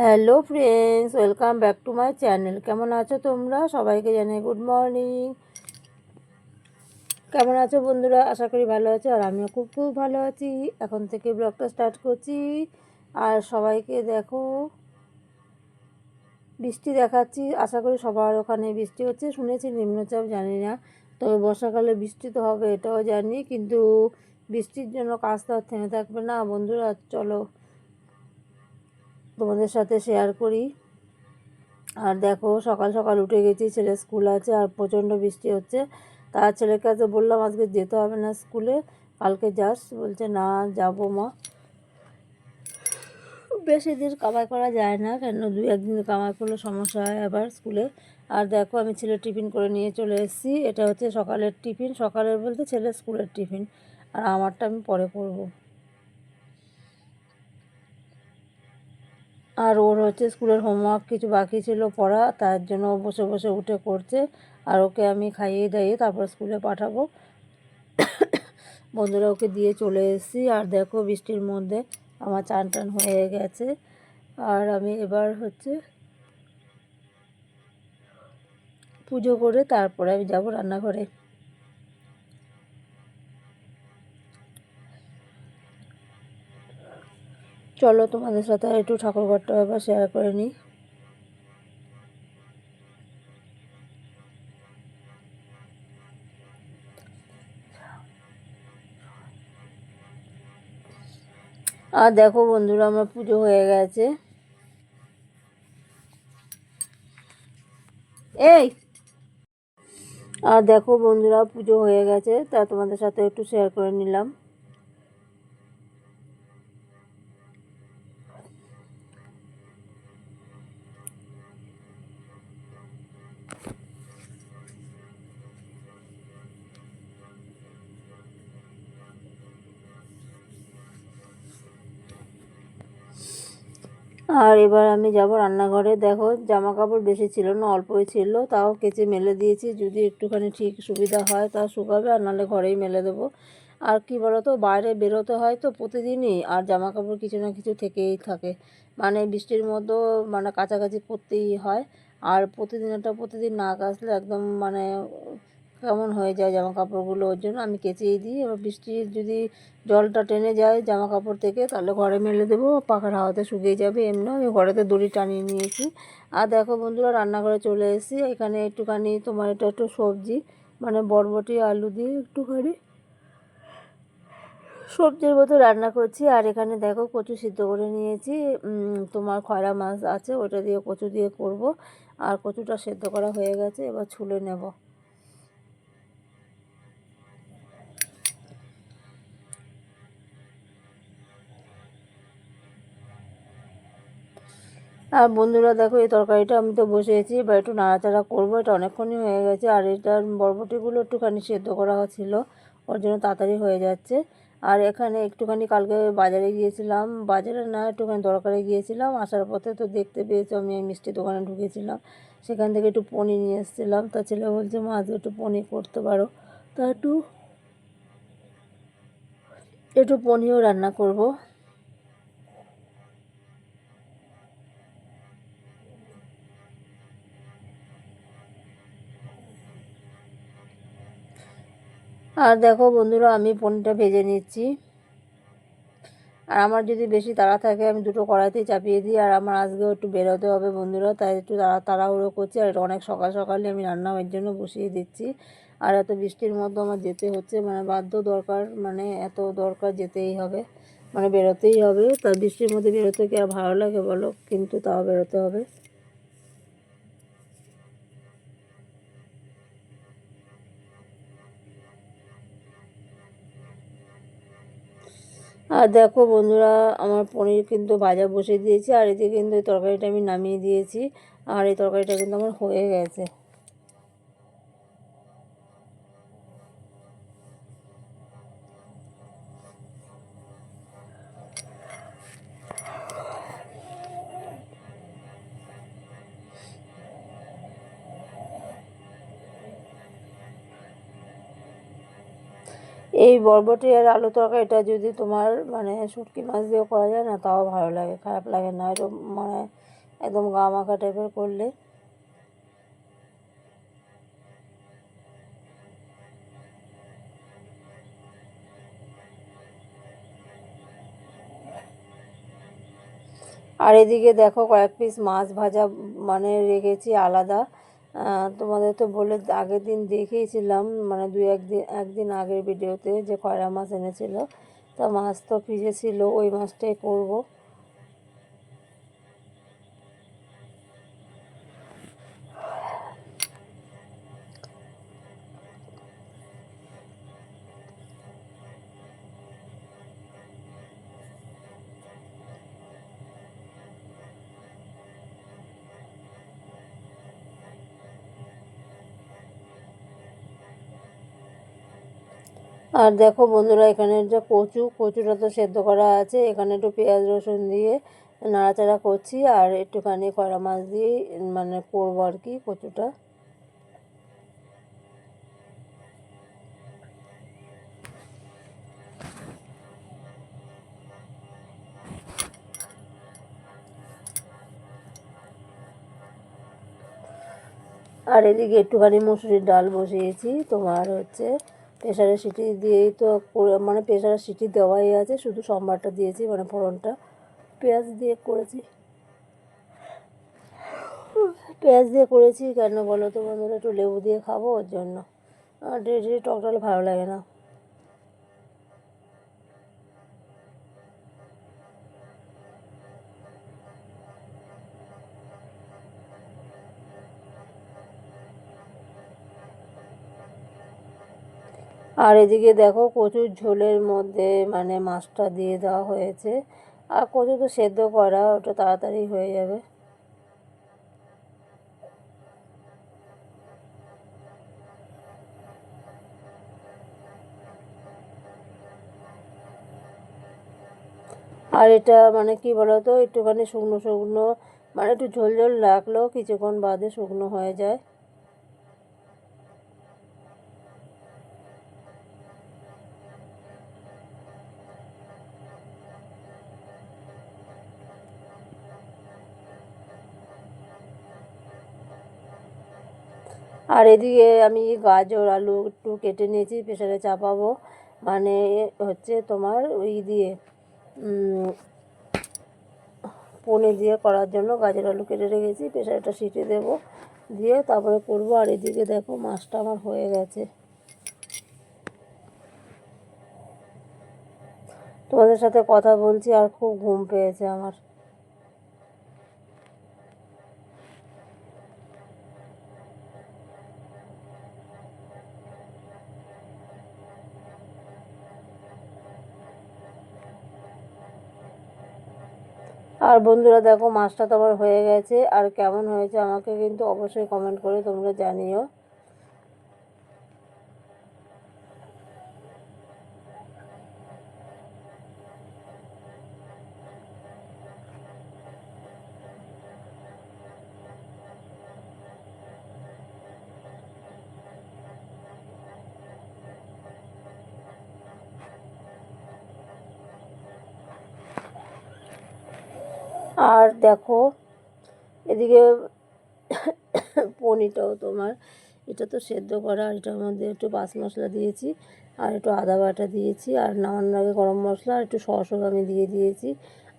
Hello friends, welcome back to my channel. কেমন আছো তোমরা? সবাইকে জানাই গুড মর্নিং। কেমন আছো বন্ধুরা? আশা করি ভালো আছো আর আমিও খুব খুব ভালো আছি। এখন থেকে ব্লগটা স্টার্ট করছি। আর সবাইকে দেখো, বৃষ্টি দেখাচ্ছি। আশা করি সবার ওখানে বৃষ্টি হচ্ছে। শুনেছি নিম্নচাপ, জানি না। তবে বর্ষাকালে বৃষ্টি তো হবে, এটাও জানি। কিন্তু বৃষ্টির জন্য কাজ তো থেমে থাকবে না। বন্ধুরা, চলো তোমাদের সাথে শেয়ার করি। আর দেখো, সকাল সকাল উঠে গেছি, ছেলে স্কুল আছে আর প্রচণ্ড বৃষ্টি হচ্ছে। তার ছেলের কাছে বললাম, আজকে যেতে হবে না স্কুলে কালকে যাস। বলছে, না, যাব মা। বেশি দিন কামাই করা যায় না, কেন? দু একদিন কামাই করলে সমস্যা হয় আবার স্কুলে আর দেখো, আমি ছেলে টিফিন করে নিয়ে চলে এসেছি। এটা হচ্ছে সকালের টিফিন। সকালের বলতে ছেলের স্কুলের টিফিন। আর আমারটা আমি পরে করব। আর ওর হচ্ছে স্কুলের হোমওয়ার্ক কিছু বাকি ছিল পড়া, তার জন্য বসে বসে উঠে করছে। আর ওকে আমি খাইয়ে দাইয়ে তারপর স্কুলে পাঠাবো। বন্ধুরা ওকে দিয়ে চলে এসেছি। আর দেখো বৃষ্টির মধ্যে আমার চান টান হয়ে গেছে। আর আমি এবার হচ্ছে পুজো করে তারপরে আমি যাব রান্নাঘরে। চলো তোমাদের সাথে একটু ঠাকুরঘরটা এবার শেয়ার করে নিই। আর দেখো বন্ধুরা, আমার পুজো হয়ে গেছে। এই! আর দেখো বন্ধুরা, পুজো হয়ে গেছে, তা তোমাদের সাথে একটু শেয়ার করে নিলাম। আর এবার আমি যাব রান্নাঘরে। দেখো জামা কাপড় বেশি ছিল না, অল্পই ছিল। তাও কেচে মেলে দিয়েছি। যদি একটুখানি ঠিক সুবিধা হয়, তা শুকাবে, আর নাহলে ঘরেই মেলে দেবো। আর কি বলতো, বাইরে বেরোতে হয় তো প্রতিদিনই, আর জামা কাপড় কিছু না কিছু থেকেই থাকে। মানে বৃষ্টির মধ্যেও মানে কাছাকাছি করতেই হয়। আর প্রতিদিন এটা প্রতিদিন না কাচলে একদম মানে কেমন হয়ে যায় জামা কাপড়গুলো ওর জন্য আমি কেচেই দিই। এবার বৃষ্টি যদি জলটা টেনে যায় জামা কাপড় থেকে, তাহলে ঘরে মেলে দেবো, পাখার হাওয়াতে শুকিয়ে যাবে, এমনি। আমি ঘরেতে দড়ি টানিয়ে নিয়েছি। আর দেখো বন্ধুরা, রান্নাঘরে চলে এসেছি। এখানে একটুখানি তোমার এটা একটু সবজি মানে বরবটি, আলু দিয়ে একটুখানি সবজির মতো রান্না করছি। আর এখানে দেখো কচু সিদ্ধ করে নিয়েছি। তোমার খয়রা মাছ আছে ওটা দিয়ে কচু দিয়ে করব। আর কচুটা সেদ্ধ করা হয়ে গেছে, এবার ছুলে নেব। আর বন্ধুরা দেখো, এই তরকারিটা আমি তো বসিয়েছি বা একটু নাড়াচাড়া করব। এটা অনেকক্ষণই হয়ে গেছে, আর এটার বরবটিগুলো একটুখানি সেদ্ধ করা ছিল, ওর জন্য তাড়াতাড়ি হয়ে যাচ্ছে। আর এখানে একটুখানি কালকে বাজারে গিয়েছিলাম, বাজারে না একটুখানি দরকারে গিয়েছিলাম, আসার পথে তো দেখতে পেয়েছ আমি, এই মিষ্টি দোকানে ঢুকেছিলাম। সেখান থেকে একটু পনির নিয়ে এসেছিলাম, তা ছেলে বলছে, মা, আজকে একটু পনির করতে পারো। তা একটু একটু পনিরও রান্না করব। আর দেখো বন্ধুরা, আমি পনিরটা ভেজে নিচ্ছি। আর আমার যদি বেশি তাড়া থাকে, আমি দুটো কড়াইতেই চাপিয়ে দিই। আর আমার আজকেও একটু বেরোতে হবে বন্ধুরা, তাই একটু তাড়া তাড়াহুড়ো করছি। আর অনেক সকাল সকালে আমি রান্না এর জন্য বসিয়ে দিচ্ছি। আর এত বৃষ্টির মধ্যে আমার যেতে হচ্ছে মানে বাধ্য দরকার মানে এত দরকার যেতেই হবে মানে বেরোতেই হবে। তা বৃষ্টির মধ্যে বেরোতে কি আর ভালো লাগে বলো? কিন্তু তাও বেরোতে হবে। আর দেখো বন্ধুরা, আমার পনির কিন্তু ভাজা বসে দিয়েছি, আর এতে কিন্তু তরকারিটা আমি নামিয়ে দিয়েছি, আর এই তরকারিটা কিন্তু আমার হয়ে গেছে। এই বরবটি আর আলু তরকারিটা যদি তোমার মানে শুটকি মাছ দিয়েও করা যায় না, তাও ভালো লাগে, খারাপ লাগে না। এরকম মানে একদম গা মাখা টাইপের করলে। আর এদিকে দেখো কয়েক পিস মাছ ভাজা মানে রেখেছি আলাদা। তোমাদের তো বলে আগের দিন দেখিয়েছিলাম মানে দু একদিন একদিন আগের ভিডিওতে যে কয়রা মাছ এনেছিল। তা মাছ তো ফ্রিজে ছিল, ওই মাছটাই করব। আর দেখো বন্ধুরা, এখানে যে কচু, কচুটা তো সেদ্ধ করা আছে। এখানে একটু পেঁয়াজ রসুন দিয়ে নাড়াচাড়া করছি আর একটুখানি কড়া মাছ দিয়ে মানে করব আর কি কচুটা। আর এদিকে একটুখানি মুসুরির ডাল বসিয়েছি। তোমার হচ্ছে প্রেশারের সিটি দিয়েই তো মানে প্রেশারের সিটি দেওয়াই আছে, শুধু সম্বারটা দিয়েছি মানে ফোড়নটা। পেঁয়াজ দিয়ে করেছি। পেঁয়াজ দিয়ে করেছি, কেন বলো তো বন্ধুরা? একটু লেবু দিয়ে খাব, ওর জন্য। আর ডেলি ডেলি টক ভালো লাগে না। আর এদিকে দেখো কচুর ঝোলের মধ্যে মানে মাছটা দিয়ে দেওয়া হয়েছে। আর কচু তো সেদ্ধ করা, ওটা তাড়াতাড়ি হয়ে যাবে। আর এটা মানে কি বলতো, একটুখানি শুকনো শুকনো মানে একটু ঝোল ঝোল রাখলেও কিছুক্ষণ বাদে শুকনো হয়ে যায়। আর এদিকে আমি গাজর, আলু একটু কেটে নিয়েছি প্রেশারে চাপাবো। মানে হচ্ছে তোমার ওই দিয়ে পনে দিয়ে করার জন্য গাজর, আলু কেটে রেখেছি প্রেশারটা সিটে দেবো, দিয়ে তারপরে করব। আর এদিকে দেখো মাছটা আমার হয়ে গেছে। তোমাদের সাথে কথা বলছি আর খুব ঘুম পেয়েছে আমার। আর বন্ধুরা দেখো, মাছটা তো আমার হয়ে গেছে, আর কেমন হয়েছে আমাকে কিন্তু অবশ্যই কমেন্ট করে তোমরা জানিও। আর দেখো, এদিকে পনিরটাও তোমার, এটা তো সেদ্ধ করা এটার মধ্যে একটু পাঁচ মশলা দিয়েছি, আর একটু আদা বাটা দিয়েছি, আর নামানোর আগে গরম মশলা, আর একটু সসও আমি দিয়ে দিয়েছি।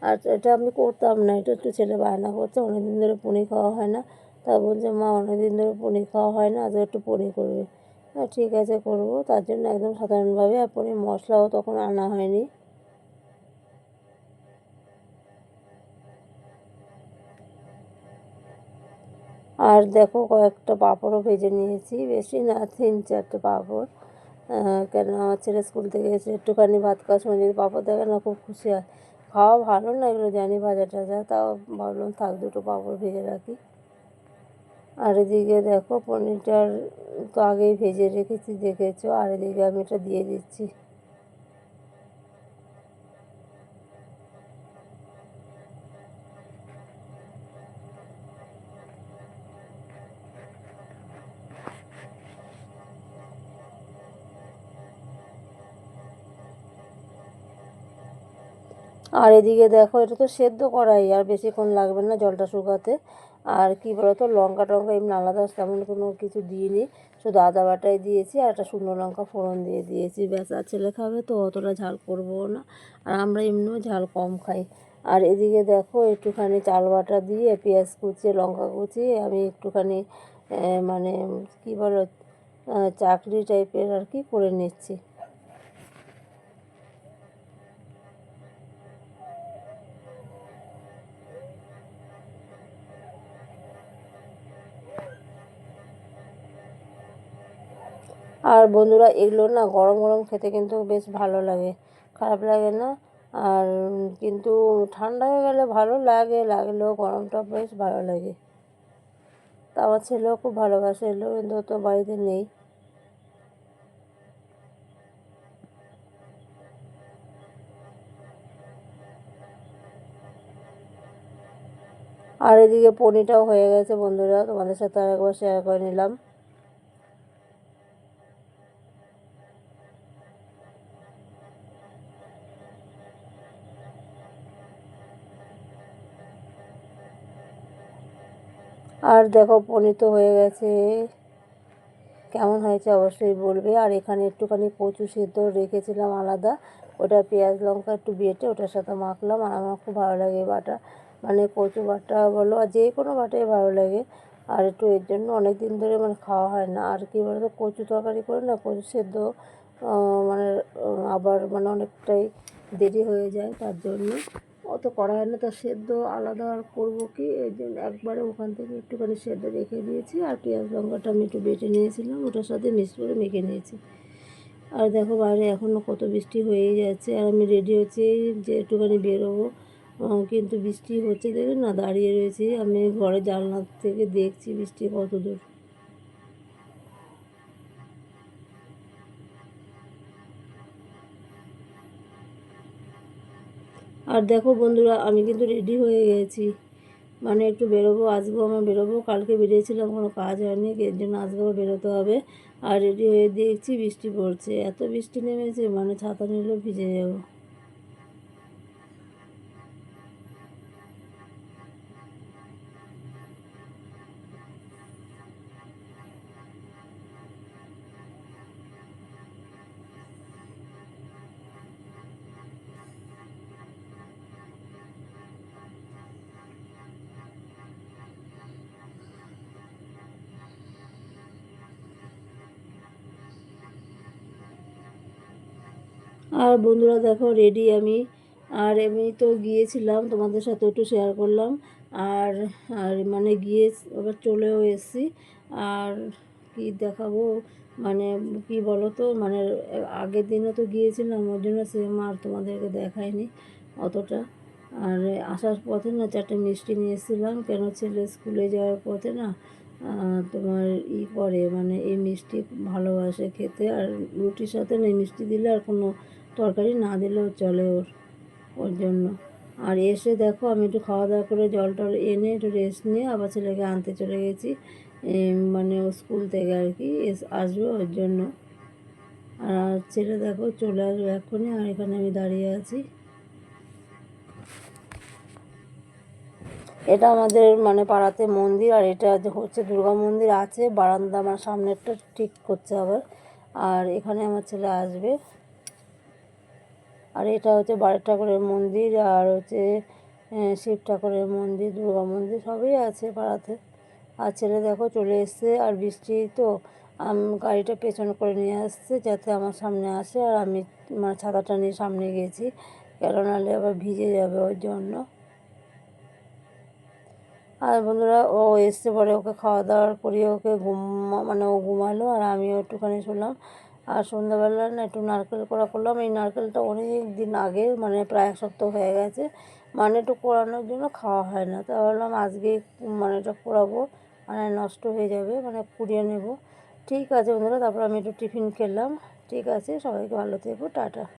আর এটা আমি করতাম না, এটা একটু ছেলে বায়না করছে, অনেকদিন ধরে পনির খাওয়া হয় না, তা বলছে, মা, অনেকদিন ধরে পনির খাওয়া হয় না আজকে একটু পনির করবে। হ্যাঁ ঠিক আছে, করব। তার জন্য একদম সাধারণভাবে আর পনির মশলাও তখন আনা হয়নি। আর দেখো কয়েকটা পাঁপড়ও ভেজে নিয়েছি, বেশি না, তিন চারটে পাঁপড়। কেন আমার ছেলে স্কুল থেকে এসে একটুখানি ভাত খাওয়ার সময় যদি পাঁপড় দেখে না খুব খুশি হয়। খাওয়া ভালো না এগুলো জানি ভাজা টাজা, তাও ভাবলাম থাক দুটো পাঁপড় ভেজে রাখি। আর এদিকে দেখো পনিরটার তো আগেই ভেজে রেখেছি, দেখেছ? আর এদিকে আমি এটা দিয়ে দিচ্ছি। আর এদিকে দেখো, এটা তো সেদ্ধ করাই, আর বেশিক্ষণ লাগবে না জলটা শুকাতে। আর কি বলতো, লঙ্কা টঙ্কা এমনি আলাদা, তেমন কোনো কিছু দিইনি। শুধু আদা বাটাই দিয়েছি, আর একটা শুকনো লঙ্কা ফোড়ন দিয়ে দিয়েছি। ব্যাস, আর ছেলে খাবে তো অতটা ঝাল করব না, আর আমরা এমনিও ঝাল কম খাই। আর এদিকে দেখো, একটুখানি চাল বাটা দিয়ে, পেঁয়াজ কুচিয়ে, লঙ্কা কুচিয়ে, আমি একটুখানি মানে কি বলো চাকরি টাইপের আর কি করে নিচ্ছি। আর বন্ধুরা, এগুলো না গরম গরম খেতে কিন্তু বেশ ভালো লাগে। খারাপ লাগে না। আর কিন্তু ঠান্ডা হয়ে গেলে ভালো লাগে, লাগলেও গরমটা বেশ ভালো লাগে। তা আমার ছেলেও খুব ভালোবাসে এগুলো কিন্তু তো বাড়িতে নেই। আর এদিকে পনিটাও হয়ে গেছে বন্ধুরা, তোমাদের সাথে আর একবার শেয়ার করে নিলাম। আর দেখো পনির তো হয়ে গেছে। কেমন হয়েছে অবশ্যই বলবে। আর এখানে একটুখানি কচু সেদ্ধ রেখেছিলাম আলাদা। ওটা পেঁয়াজ, লঙ্কা, একটু বেটে ওটার সাথে মাখলাম। আর আমার খুব ভালো লাগে বাটা। মানে কচু বাটা বলো আর যে কোনো বাটাই ভালো লাগে। আর একটু এর জন্য অনেক দিন ধরে মানে খাওয়া হয় না। আর কি বলতো, কচু তরকারি করে না কচু সেদ্ধ মানে আবার মানে অনেকটাই দেরি হয়ে যায় তার জন্য। অত করা হয় না, তা সেদ্ধ আলাদা আর করব কি? এই জন্য একবারে ওখান থেকে একটুখানি সেদ্ধ রেখে দিয়েছি, আর পেঁয়াজ লঙ্কাটা আমি একটু বেটে নিয়েছিলাম, ওটার সাথে মিক্স করে মেখে নিয়েছি। আর দেখো বাইরে এখনও কত বৃষ্টি হয়েই যাচ্ছে, আর আমি রেডি হচ্ছি যে একটুখানি বেরোবো। কিন্তু বৃষ্টি হচ্ছে দেখে না, দাঁড়িয়ে রয়েছি। আমি ঘরে জানলা থেকে দেখছি বৃষ্টি কত দূর। আর দেখো বন্ধুরা, আমি কিন্তু রেডি হয়ে গেছি। মানে একটু বেরোবো, আসব আমার, বেরোবো। কালকে বেরিয়েছিলাম, কোনো কাজ হয়নি, এর জন্য আসব বেরোতে হবে। আর রেডি হয়ে দেখছি বৃষ্টি পড়ছে। এত বৃষ্টি নেমেছে মানে ছাতা নিলেও ভিজে যাব। আর বন্ধুরা দেখো রেডি আমি। আর আমি তো গিয়েছিলাম, তোমাদের সাথে একটু শেয়ার করলাম। আর আর মানে গিয়ে আবার চলেও এসেছি। আর কি দেখাবো মানে কি বলো তো মানে আগের দিনও তো গিয়েছিলাম, ওর জন্য সেম আর তোমাদেরকে দেখায়নি অতটা। আর আসার পথে না চারটে মিষ্টি নিয়ে এসেছিলাম, কেন ছেলে স্কুলে যাওয়ার পথে না তোমার ই করে মানে এই মিষ্টি ভালোবাসে খেতে, আর রুটির সাথে না মিষ্টি দিলে আর কোনো তরকারি না দিলেও চলে ওর ওর জন্য। আর এসে দেখো, আমি একটু খাওয়া দাওয়া করে জল টল এনে একটু রেস্ট নিয়ে আবার ছেলেকে আনতে চলে গেছি। মানে ও স্কুল থেকে আর কি, এস, আসবে ওর জন্য। আর ছেলে দেখো চলে আসবে এক্ষুনি, আর এখানে আমি দাঁড়িয়ে আছি। এটা আমাদের মানে পাড়াতে মন্দির, আর এটা হচ্ছে দুর্গা মন্দির আছে, বারান্দা আমার সামনেরটা ঠিক করছে আবার আর এখানে আমার ছেলে আসবে। আর এটা হচ্ছে বারের ঠাকুরের মন্দির, আর হচ্ছে শিব ঠাকুরের মন্দির, দুর্গা মন্দির সবই আছে পাড়াতে। আর ছেলে দেখো চলে এসছে, আর বৃষ্টি তো গাড়িটা পেছন করে নিয়ে আসছে যাতে আমার সামনে আসে, আর আমি মানে ছাতাটা নিয়ে সামনে গেছি কেন নাহলে আবার ভিজে যাবে ওই জন্য। আর বন্ধুরা, ও এসছে পরে ওকে খাওয়া দাওয়ার করিয়ে ওকে ঘুম মানে ও ঘুমালো আর আমিও একটুখানি শুনলাম আর সন্ধ্যাবেলা না একটু নারকেল করা করলাম। এই নারকেলটা অনেক দিন আগে মানে প্রায় এক সপ্তাহ হয়ে গেছে। মানে একটু কোরানোর জন্য খাওয়া হয় না। তা ভাবলাম আজকে মানে এটা কোরাবো মানে নষ্ট হয়ে যাবে মানে কুড়িয়ে নেব। ঠিক আছে বন্ধুরা, তারপর আমি একটু টিফিন খেলাম। ঠিক আছে, সবাইকে ভালো থেকো, টাটা।